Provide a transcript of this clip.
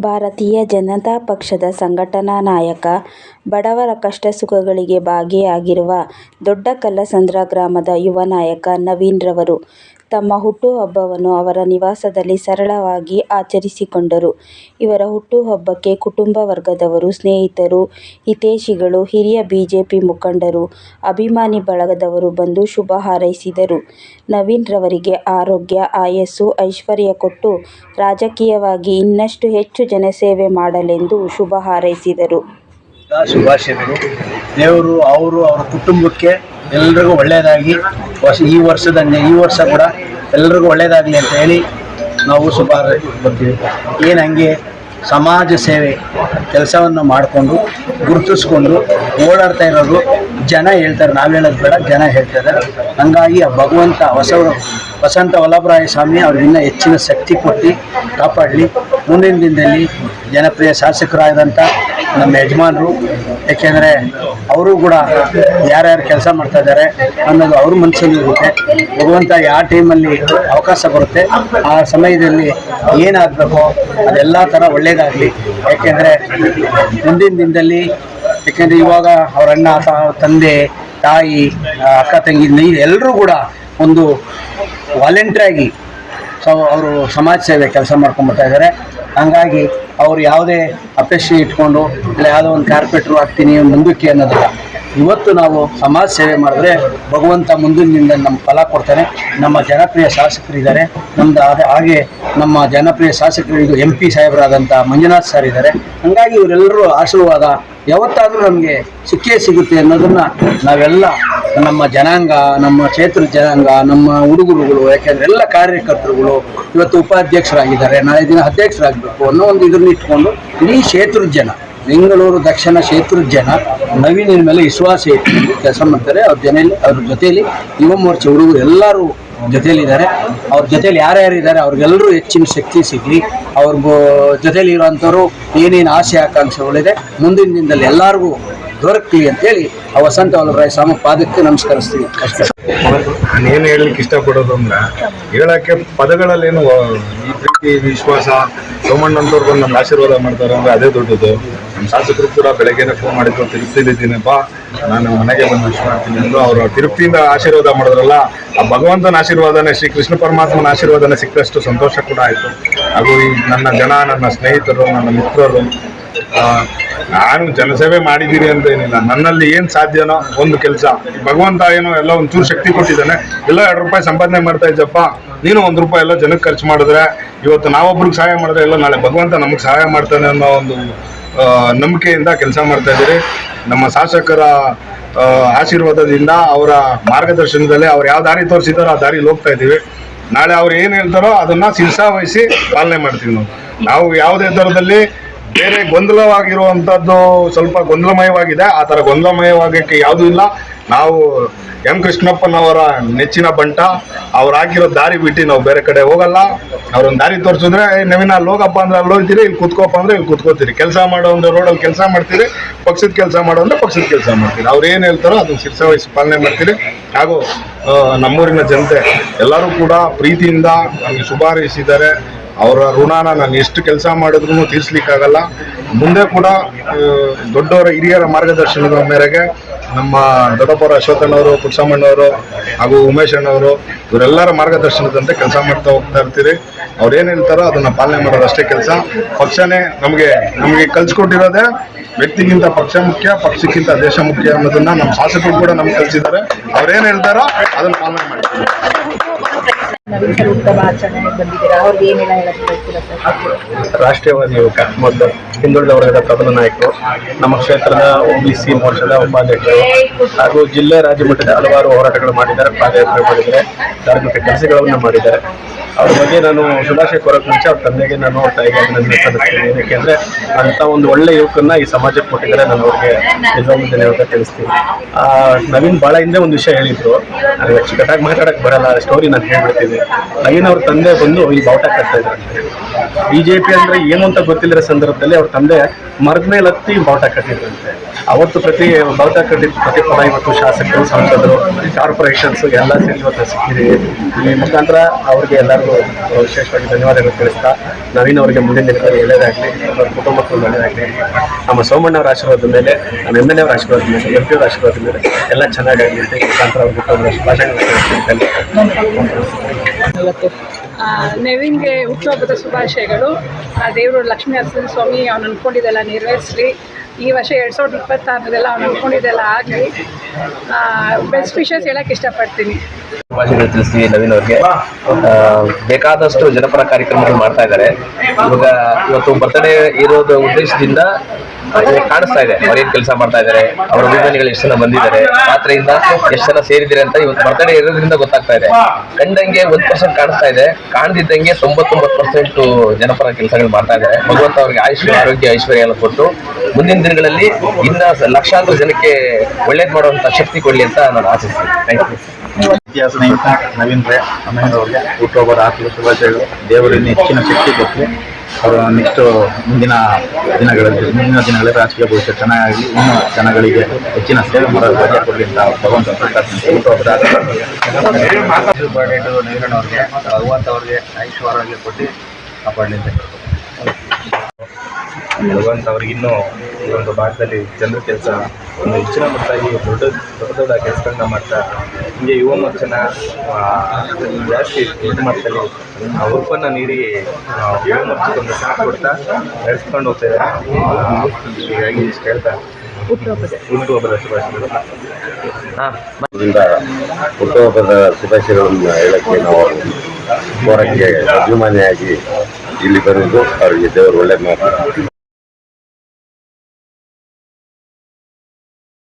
ಭಾರತೀಯ ಜನತಾ ಪಕ್ಷದ ಸಂಘಟನಾ ನಾಯಕ. ಬಡವರ ಕಷ್ಟ ಸುಖಗಳಿಗೆ ಭಾಗಿಯಾಗಿರುವ ದೊಡ್ಡಕಲ್ಲಸಂದ್ರ ಗ್ರಾಮದ ಯುವ ನಾಯಕ ನವೀನ್ ರವರು ತಮ್ಮ ಹುಟ್ಟುಹಬ್ಬವನ್ನು ಅವರ ನಿವಾಸದಲ್ಲಿ ಸರಳವಾಗಿ ಆಚರಿಸಿಕೊಂಡರು. ಇವರ ಹುಟ್ಟುಹಬ್ಬಕ್ಕೆ ಕುಟುಂಬ ವರ್ಗದವರು, ಸ್ನೇಹಿತರು, ಹಿತೈಷಿಗಳು, ಹಿರಿಯ ಬಿಜೆಪಿ ಮುಖಂಡರು, ಅಭಿಮಾನಿ ಬಳಗದವರು ಬಂದು ಶುಭ ಹಾರೈಸಿದರು. ನವೀನ್ ರವರಿಗೆ ಆರೋಗ್ಯ, ಆಯಸ್ಸು, ಐಶ್ವರ್ಯ ಕೊಟ್ಟು ರಾಜಕೀಯವಾಗಿ ಇನ್ನಷ್ಟು ಹೆಚ್ಚು ಜನಸೇವೆ ಮಾಡಲೆಂದು ಶುಭ ಹಾರೈಸಿದರು. ಶುಭಾಶಯಗಳು ದೇವರು ಅವರು ಅವರ ಕುಟುಂಬಕ್ಕೆ ಎಲ್ರಿಗೂ ಒಳ್ಳೆಯದಾಗಿ ವರ್ಷ ಈ ವರ್ಷದಂಗೆ ಈ ವರ್ಷ ಕೂಡ ಎಲ್ರಿಗೂ ಒಳ್ಳೆಯದಾಗಲಿ ಅಂತ ಹೇಳಿ ನಾವು ಶುಭ ಬರ್ತೀವಿ ಏನು ಹಂಗೆ ಸಮಾಜ ಸೇವೆ ಕೆಲಸವನ್ನು ಮಾಡಿಕೊಂಡು ಗುರುತಿಸ್ಕೊಂಡು ಓಡಾಡ್ತಾ ಇರೋರು ಜನ ಹೇಳ್ತಾರೆ. ನಾವು ಹೇಳೋದು ಬೇಡ, ಜನ ಹೇಳ್ತಾರೆ ಹಂಗಾಗಿ ಆ ಭಗವಂತ ಹೊಸ ವಸಂತ ವಲ್ಲಭರಾಯ ಸ್ವಾಮಿ ಅವ್ರಿಗಿನ್ನ ಹೆಚ್ಚಿನ ಶಕ್ತಿ ಕೊಟ್ಟು ಕಾಪಾಡಲಿ. ಮುಂದಿನ ದಿನದಲ್ಲಿ ಜನಪ್ರಿಯ ಶಾಸಕರಾದಂಥ ನಮ್ಮ ಯಜಮಾನರು ಏಕೆಂದರೆ ಅವರು ಕೂಡ ಯಾರ್ಯಾರು ಕೆಲಸ ಮಾಡ್ತಾ ಇದ್ದಾರೆ ಅನ್ನೋದು ಅವ್ರ ಮನಸ್ಸಲ್ಲಿ ಇರುತ್ತೆ. ಭಗವಂತ ಯಾವ ಟೈಮಲ್ಲಿ ಅವಕಾಶ ಬರುತ್ತೆ ಆ ಸಮಯದಲ್ಲಿ ಏನಾಗಬೇಕೋ ಅದೆಲ್ಲ ಥರ ಒಳ್ಳೆಯದಾಗಲಿ ಏಕೆಂದರೆ ಮುಂದಿನ ದಿನದಲ್ಲಿ ಏಕೆಂದರೆ ಇವಾಗ ಅವ್ರ ಅಣ್ಣ ತಂದೆ, ತಾಯಿ, ಅಕ್ಕ, ತಂಗಿ ನೀರು ಎಲ್ಲರೂ ಕೂಡ ಒಂದು ವಾಲಂಟ್ರಿಯಾಗಿ ಸೊ ಅವರು ಸಮಾಜ ಸೇವೆ ಕೆಲಸ ಮಾಡ್ಕೊಂಬರ್ತಾ ಇದ್ದಾರೆ ಹಂಗಾಗಿ ಅವ್ರು ಯಾವುದೇ ಅಪೇಕ್ಷೆ ಇಟ್ಕೊಂಡು ಇಲ್ಲ ಯಾವುದೋ ಒಂದು ಕಾರ್ಪೆಟ್ರು ಒಂದು ನಂಬಿಕೆ ಅನ್ನೋದಿಲ್ಲ. ಇವತ್ತು ನಾವು ಸಮಾಜ ಸೇವೆ ಮಾಡಿದ್ರೆ ಭಗವಂತ ಮುಂದಿನಿಂದ ನಮ್ಮ ಫಲ ಕೊಡ್ತಾನೆ. ನಮ್ಮ ಜನಪ್ರಿಯ ಶಾಸಕರಿದ್ದಾರೆ ನಮ್ದು ಅದೇ ಹಾಗೆ ನಮ್ಮ ಜನಪ್ರಿಯ ಶಾಸಕರು ಇದು ಎಂ ಪಿ ಸಾಹೇಬರಾದಂಥ ಮಂಜುನಾಥ್ ಸರ್ ಇದ್ದಾರೆ. ಹಂಗಾಗಿ ಇವರೆಲ್ಲರೂ ಆಶೀರ್ವಾದ ಯಾವತ್ತಾದರೂ ನಮಗೆ ಸಿಕ್ಕೇ ಸಿಗುತ್ತೆ ಅನ್ನೋದನ್ನ ನಾವೆಲ್ಲ ನಮ್ಮ ಜನಾಂಗ, ನಮ್ಮ ಕ್ಷೇತ್ರ ಜನಾಂಗ, ನಮ್ಮ ಹುಡುಗರುಗಳು, ಯಾಕೆಂದ್ರೆ ಎಲ್ಲ ಕಾರ್ಯಕರ್ತರುಗಳು ಇವತ್ತು ಉಪಾಧ್ಯಕ್ಷರಾಗಿದ್ದಾರೆ. ನಾಳೆ ದಿನ ಅಧ್ಯಕ್ಷರಾಗಬೇಕು ಅನ್ನೋ ಒಂದು ಇದನ್ನ ಇಟ್ಕೊಂಡು ಇಡೀ ಕ್ಷೇತ್ರದ ಜನ, ಬೆಂಗಳೂರು, ದಕ್ಷಿಣ ಕ್ಷೇತ್ರದ ಜನ ನವೀನಿನ ಮೇಲೆ ವಿಶ್ವಾಸ ಇಟ್ಟು ಕೆಲಸ ಮಾಡ್ತಾರೆ. ಅವ್ರ ಜನ ಅವ್ರ ಜೊತೆಯಲ್ಲಿ ಯುವ ಮೋರ್ಚೆ ಹುಡುಗರು ಎಲ್ಲರೂ ಜೊತೆಯಲ್ಲಿದ್ದಾರೆ. ಅವ್ರ ಜೊತೆಯಲ್ಲಿ ಯಾರ್ಯಾರು ಇದ್ದಾರೆ ಅವ್ರಿಗೆಲ್ಲರೂ ಹೆಚ್ಚಿನ ಶಕ್ತಿ ಸಿಗಲಿ. ಅವ್ರ ಜೊತೆಯಲ್ಲಿ ಇರುವಂಥವ್ರು ಏನೇನು ಆಸೆ ಆಕಾಂಕ್ಷೆಗಳಿದೆ, ಮುಂದಿನ ದಿನದಲ್ಲಿ ಎಲ್ಲರಿಗೂ ದೊರಕಲಿ ಅಂತೇಳಿ ಆ ವಸಂತ ವಲ್ಲಭರಾಯ ಸ್ವಾಮಿ ಪಾದಕ್ಕೆ ನಮಸ್ಕರಿಸ್ತೀವಿ. ಏನು ಹೇಳಲಿಕ್ಕೆ ಇಷ್ಟಪಡೋದು ಅಂದ್ರೆ, ಹೇಳಕ್ಕೆ ಪದಗಳಲ್ಲೇನು ಈ ಪ್ರೀತಿ, ವಿಶ್ವಾಸ ಸೋಮಣ್ಣಂತವ್ರು ನಮ್ಗೆ ಆಶೀರ್ವಾದ ಮಾಡ್ತಾರೆ ಅಂದ್ರೆ ಅದೇ ದೊಡ್ಡದು. ನಮ್ಮ ಶಾಸಕರು ಕೂಡ ಬೆಳಗ್ಗೆನೆ ಫೋನ್ ಮಾಡಿದ್ರು ತಿರುಪ್ತಿಲಿದ್ದೀನಪ್ಪ ನಾನು ಮನೆಗೆ ಬಂದು ವಿಶ್ ಮಾಡ್ತೀನಿ ಅಂದ್ರು. ಅವರು ತಿರುಪ್ತಿಯಿಂದ ಆಶೀರ್ವಾದ ಮಾಡಿದ್ರಲ್ಲ, ಆ ಭಗವಂತನ ಆಶೀರ್ವಾದನೇ, ಶ್ರೀ ಕೃಷ್ಣ ಪರಮಾತ್ಮನ ಆಶೀರ್ವಾದನೆ ಸಿಕ್ಕಷ್ಟು ಸಂತೋಷ ಕೂಡ ಆಯಿತು. ಹಾಗೂ ಈ ನನ್ನ ಜನ, ನನ್ನ ಸ್ನೇಹಿತರು, ನನ್ನ ಮಿತ್ರರು ನಾನು ಜನಸೇವೆ ಮಾಡಿದ್ದೀರಿ ಅಂತ ಏನಿಲ್ಲ. ನನ್ನಲ್ಲಿ ಏನು ಸಾಧ್ಯನೋ ಒಂದು ಕೆಲಸ. ಭಗವಂತ ಏನೋ ಎಲ್ಲ ಒಂಚೂರು ಶಕ್ತಿ ಕೊಟ್ಟಿದ್ದಾನೆ. ಎಲ್ಲ ಎರಡು ರೂಪಾಯಿ ಸಂಪಾದನೆ ಮಾಡ್ತಾ ಇದ್ದಪ್ಪ. ನೀನು ಒಂದು ರೂಪಾಯಿ ಎಲ್ಲ ಜನಕ್ಕೆ ಖರ್ಚು ಮಾಡಿದ್ರೆ, ಇವತ್ತು ನಾವೊಬ್ರಿಗೆ ಸಹಾಯ ಮಾಡಿದ್ರೆ ಎಲ್ಲ ನಾಳೆ ಭಗವಂತ ನಮಗೆ ಸಹಾಯ ಮಾಡ್ತಾನೆ ಅನ್ನೋ ಒಂದು ನಂಬಿಕೆಯಿಂದ ಕೆಲಸ ಮಾಡ್ತಾ ಇದ್ದೀರಿ. ನಮ್ಮ ಶಾಸಕರ ಆಶೀರ್ವಾದದಿಂದ ಅವರ ಮಾರ್ಗದರ್ಶನದಲ್ಲಿ ಅವ್ರು ಯಾವ ದಾರಿ ತೋರಿಸಿದಾರೋ ಆ ದಾರಿಲಿ ಹೋಗ್ತಾ ಇದ್ದೀವಿ. ನಾಳೆ ಅವ್ರು ಏನು ಹೇಳ್ತಾರೋ ಅದನ್ನ ಶಿರಸಾ ವಹಿಸಿ ಪಾಲನೆ ಮಾಡ್ತೀವಿ ನಾವು. ನಾವು ಯಾವುದೇ ಥರದಲ್ಲಿ ಬೇರೆ ಗೊಂದಲವಾಗಿರುವಂಥದ್ದು ಸ್ವಲ್ಪ ಗೊಂದಲಮಯವಾಗಿದೆ. ಆ ಥರ ಗೊಂದಲಮಯವಾಗಕ್ಕೆ ಯಾವುದೂ ಇಲ್ಲ. ನಾವು ಎಂ ಕೃಷ್ಣಪ್ಪನವರ ನೆಚ್ಚಿನ ಬಂಟ. ಅವ್ರು ಹಾಕಿರೋ ದಾರಿ ಬಿಟ್ಟು ನಾವು ಬೇರೆ ಕಡೆ ಹೋಗಲ್ಲ. ಅವ್ರೊಂದು ದಾರಿ ತೋರಿಸಿದ್ರೆ "ಏ, ನವೀನ ಹೋಗಪ್ಪ ಅಂದ್ರೆ ಅಲ್ಲಿ ಹೋಗ್ತೀರಿ ಇಲ್ಲಿ ಕೂತ್ಕೋಪ್ಪ ಅಂದ್ರೆ ಇಲ್ಲಿ ಕೂತ್ಕೋತೀರಿ. ಕೆಲಸ ಮಾಡೋ ಒಂದು ರೋಡಲ್ಲಿ ಕೆಲಸ ಮಾಡ್ತೀರಿ ಪಕ್ಷದ ಕೆಲಸ ಮಾಡೋ ಅಂದ್ರೆ ಪಕ್ಷದ ಕೆಲಸ ಮಾಡ್ತೀರಿ. ಅವ್ರು ಏನು ಹೇಳ್ತಾರೋ ಅದನ್ನು ಶಿರ್ಸ ವಹಿಸಿ ಪಾಲನೆ ಮಾಡ್ತೀರಿ. ಹಾಗೂ ನಮ್ಮೂರಿನ ಜನತೆ ಎಲ್ಲರೂ ಕೂಡ ಪ್ರೀತಿಯಿಂದ ನಮಗೆ ಶುಭಾರೈಸಿದ್ದಾರೆ. ಅವರ ಋಣನ ನಾನು ಎಷ್ಟು ಕೆಲಸ ಮಾಡಿದ್ರು ತೀರಿಸ್ಲಿಕ್ಕಾಗಲ್ಲ. ಮುಂದೆ ಕೂಡ ದೊಡ್ಡವರ ಹಿರಿಯರ ಮಾರ್ಗದರ್ಶನದ ಮೇರೆಗೆ ನಮ್ಮ ದೊಡ್ಡಪ್ಪರ ಅಶ್ವಥಣ್ಣವರು ಪುಟ್ಸಾಮಣ್ಣವರು ಹಾಗೂ ಉಮೇಶ್ ಅಣ್ಣವರು ಇವರೆಲ್ಲರ ಮಾರ್ಗದರ್ಶನದಂತೆ ಕೆಲಸ ಮಾಡ್ತಾ ಹೋಗ್ತಾ ಇರ್ತೀರಿ. ಅವ್ರು ಏನು ಹೇಳ್ತಾರೋ ಅದನ್ನು ಪಾಲನೆ ಮಾಡೋದು ಅಷ್ಟೇ ಕೆಲಸ. ಪಕ್ಷನೇ ನಮಗೆ ನಮಗೆ ಕಲ್ಸ್ಕೊಟ್ಟಿರೋದೇ ವ್ಯಕ್ತಿಗಿಂತ ಪಕ್ಷ ಮುಖ್ಯ, ಪಕ್ಷಕ್ಕಿಂತ ದೇಶ ಮುಖ್ಯ ಅನ್ನೋದನ್ನ ನಮ್ಮ ಶಾಸಕರು ಕೂಡ ನಮ್ಗೆ ಕಲಿಸಿದ್ದಾರೆ. ಅವ್ರೇನು ಹೇಳ್ತಾರೋ ಅದನ್ನು ಪಾಲನೆ ಮಾಡ್ತೀವಿ. ರಾಷ್ಟ್ರೀಯವಾದಿ ಯುವಕ ಮತ್ತು ಹಿಂದುಳಿದ ವರ್ಗದ ಪ್ರಬಲ ನಾಯಕರು, ನಮ್ಮ ಕ್ಷೇತ್ರದ ಸಿ ಮೋರ್ಚಾದ ಉಪಾಧ್ಯಕ್ಷರು ಹಾಗೂ ಜಿಲ್ಲೆ ರಾಜ್ಯ ಮಟ್ಟದ ಹಲವಾರು ಹೋರಾಟಗಳು ಮಾಡಿದ್ದಾರೆ, ಪಾದಯಾತ್ರೆ ಮಾಡಿದ್ದಾರೆ, ಧಾರ್ಮಿಕ ಕೆಲಸಗಳನ್ನು ಮಾಡಿದ್ದಾರೆ. ಅವ್ರ ಬಗ್ಗೆ ನಾನು ಶುಭಾಶಯ ಕೋರಕ್ಕೆ ಮುಂಚೆ ಅವ್ರ ತಂದೆಗೆ ನಾನು ತಾಯಿಗೆ ಅಭಿನಂದನೆ ಸಲ್ಲಿಸ್ತೀನಿ ಏನಕ್ಕೆ ಅಂದರೆ ಅಂಥ ಒಂದು ಒಳ್ಳೆ ಯುವಕನ್ನ ಈ ಸಮಾಜಕ್ಕೆ ಕೊಟ್ಟಿದ್ದಾರೆ, ನಾನು ಅವ್ರಿಗೆ ನಿಜವಾಗ್ಲೂ ಧನ್ಯವಾದ ತಿಳಿಸ್ತೀನಿ. ನವೀನ್ ಭಾಳ ಹಿಂದೆ ಒಂದು ವಿಷಯ ಹೇಳಿದ್ರು. ನನಗೆ ಅಚ್ಚುಕಟ್ಟಾಗಿ ಮಾತಾಡಕ್ಕೆ ಬರಲ್ಲ ಸ್ಟೋರಿ ನಾನು ಹೇಳ್ಬಿಡ್ತೀನಿ. ನವೀನ್ ಅವ್ರ ತಂದೆ ಬಂದು ಈ ಬಾವುಟ ಕಟ್ತಾ ಇದ್ದಾರೆ ಬಿಜೆಪಿ ಅಂದ್ರೆ ಏನು ಅಂತ ಗೊತ್ತಿಲ್ಲದ ಸಂದರ್ಭದಲ್ಲಿ ಅವ್ರ ತಂದೆ ಮರದ ಮೇಲೆ ಹತ್ತಿ ಬಾವುಟ ಕಟ್ಟಿದ್ರಂತೆ. ಅವತ್ತು ಪ್ರತಿ ಬಾವುಟ ಕಟ್ಟಿದ ಪ್ರತಿ ಪದ ಇವತ್ತು ಶಾಸಕರು ಸಂಸದರು ಕಾರ್ಪೊರೇಷನ್ಸ್ ಎಲ್ಲ ಸೇರಿ ಇವತ್ತು ಸಿಕ್ಕಿದೆ. ಈ ಮುಖಾಂತರ ಅವ್ರಿಗೆ ಎಲ್ಲರಿಗೂ ವಿಶೇಷವಾಗಿ ಧನ್ಯವಾದಗಳು ತಿಳಿಸ್ತಾ ನವೀನ್ ಅವರಿಗೆ ಮುಂದಿನ ದಿನಗಳಲ್ಲಿ ಒಳ್ಳೆಯದಾಗಲಿ ಅವ್ರ ಕುಟುಂಬಕ್ಕೂ ಒಳ್ಳೆಯದಾಗಲಿ. ನಮ್ಮ ಸೋಮಣ್ಣ ಅವರ ಆಶೀರ್ವಾದ ಮೇಲೆ ನಮ್ಮ ಎಂ ಎಲ್ ಎ ಅವರ ಆಶೀರ್ವಾದ ಮೇಲೆ ಎಂ ಪಿ ಅವರ ಆಶೀರ್ವಾದ ಮೇಲೆ ಎಲ್ಲ ಚೆನ್ನಾಗಾಗಲಿ ಮುಖಾಂತರ ಅವ್ರಿಗೆ ಆ, ನೆವಿನ್ಗೆ ಹುಟ್ಟುಹಬ್ಬದ ಶುಭಾಶಯಗಳು. ಆ, ದೇವರು ಲಕ್ಷ್ಮೀ ನರಸಿಂಹ ಸ್ವಾಮಿ, ಅವ್ನು ಅಂದ್ಕೊಂಡಿದ್ದೆಲ್ಲ ನೆರವೇರಿಸಲಿ. ಈ ವರ್ಷ ಎರಡು ಸಾವಿರದ ಇಪ್ಪತ್ತಾರದೆಲ್ಲ ಅವ್ನು ಅನ್ಕೊಂಡಿದ್ದೆಲ್ಲ ಆಗಲಿ. ಬೆಸ್ಟ್ ವಿಷಸ್ ಹೇಳಕ್ಕೆ ಇಷ್ಟಪಡ್ತೀನಿ. ಶುಭಾಶಯಗಳು ತಿಳಿಸ್ತೀವಿ ನವೀನ್ ಅವ್ರಿಗೆ. ಬೇಕಾದಷ್ಟು ಜನಪರ ಕಾರ್ಯಕ್ರಮಗಳು ಮಾಡ್ತಾ ಇದ್ದಾರೆ. ಇವಾಗ ಇವತ್ತು ಬರ್ತಡೇ ಇರೋದು ಉದ್ದೇಶದಿಂದ ಕಾಣಿಸ್ತಾ ಇದೆ. ಅವ್ರೇನ್ ಕೆಲಸ ಮಾಡ್ತಾ ಇದ್ದಾರೆ, ಅವರ ಅಭಿಮಾನಿಗಳು ಎಷ್ಟು ಜನ ಬಂದಿದ್ದಾರೆ, ಪಾತ್ರೆಯಿಂದ ಎಷ್ಟು ಜನ ಸೇರಿದ್ದಾರೆ ಅಂತ ಇವತ್ತು ಬರ್ತಡೇ ಇರೋದ್ರಿಂದ ಗೊತ್ತಾಗ್ತಾ ಇದೆ. ಕಂಡಂಗೆ ಒಂದ್ ಪರ್ಸೆಂಟ್ ಕಾಣಿಸ್ತಾ ಇದೆ. ಕಾಣದಿದ್ದಂಗೆ ತೊಂಬತ್ತೊಂಬತ್ತು ಪರ್ಸೆಂಟ್ ಜನಪರ ಕೆಲಸಗಳು ಮಾಡ್ತಾ ಇದ್ದಾರೆ. ಭಗವಂತ ಅವ್ರಿಗೆ ಆಯುಷ್ ಆರೋಗ್ಯ, ಐಶ್ವರ್ಯ ಎಲ್ಲ ಕೊಟ್ಟು ಮುಂದಿನ ದಿನಗಳಲ್ಲಿ ಇನ್ನ ಲಕ್ಷಾಂತರ ಜನಕ್ಕೆ ಒಳ್ಳೇದ್ ಮಾಡುವಂತ ಶಕ್ತಿ ಕೊಡ್ಲಿ ಅಂತ ನಾನು ಆಶಿಸ್ತೀನಿ. ಥ್ಯಾಂಕ್ ಯು ಇತಿಹಾಸ ನವೀನ್ ರೇ ಅಮ್ಮನವ್ರಿಗೆ ಹುಟ್ಟುಹಬ್ಬದ ಆರ್ಥಿಕ ಶುಭಾಶಯಗಳು. ದೇವರಿಂದ ಹೆಚ್ಚಿನ ಶಕ್ತಿ ಕೊಟ್ಟು ಅವರು ನೆಕ್ಸ್ಟ್ ಮುಂದಿನ ದಿನಗಳಲ್ಲಿ ಮುಂದಿನ ದಿನಗಳಲ್ಲಿ ರಾಜಕೀಯ ಭವಿಷ್ಯ ಚೆನ್ನಾಗಿ, ಇನ್ನೂ ಜನಗಳಿಗೆ ಹೆಚ್ಚಿನ ಸೇವೆ ಮಾಡಲು ಸಾಧ್ಯ ಕೊಡಲಿ ಅಂತ ಭಗವಂತ ನವೀನ್ ಅವ್ರಿಗೆ ಅವ್ರಿಗೆ ಐಶ್ವರ್ಯ ಕೊಟ್ಟು ಭಗವಂತ ಅವ್ರಿಗಿನ್ನೂ ಈ ಒಂದು ಭಾಗದಲ್ಲಿ ಜನರ ಕೆಲಸ ಒಂದು ಹೆಚ್ಚಿನ ಮಟ್ಟಾಗಿ ದೊಡ್ಡ ದೊಡ್ಡ ದೊಡ್ಡ ಕೆಲಸಗಳನ್ನ ಮಾಡ್ತಾ ಹಿಂಗೆ ಯುವ ಮೋರ್ಚನ ಆ, ಜಾಸ್ತಿ ಇದು ಮಟ್ಟದಲ್ಲಿ ಆ, ಉರುಪನ್ನ ನೀಡಿ ಯುವ ಮಕ್ಕಳಿಗೊಂದು ಒಂದು ಸಾಥ್ ಕೊಡ್ತಾ ನಡೆಸ್ಕೊಂಡು ಹೋಗ್ತಾ ಇದ್ದಾರೆ. ಹೀಗಾಗಿ ಇಷ್ಟು ಹೇಳ್ತಾ ಹುಟ್ಟುಹಬ್ಬದ ಶುಭಾಶಯಗಳು. ಇದರಿಂದ ಹುಟ್ಟುಹಬ್ಬದ ಶುಭಾಶಯಗಳನ್ನು ಹೇಳಕ್ಕೆ ನಾವು ಹೋರಕ್ಕೆ ಅಭಿಮಾನಿಯಾಗಿ ಇಲ್ಲಿ ಬರೆದು ಅವರಿಗೆ ದೇವರು ಒಳ್ಳೆ ಮಾತು.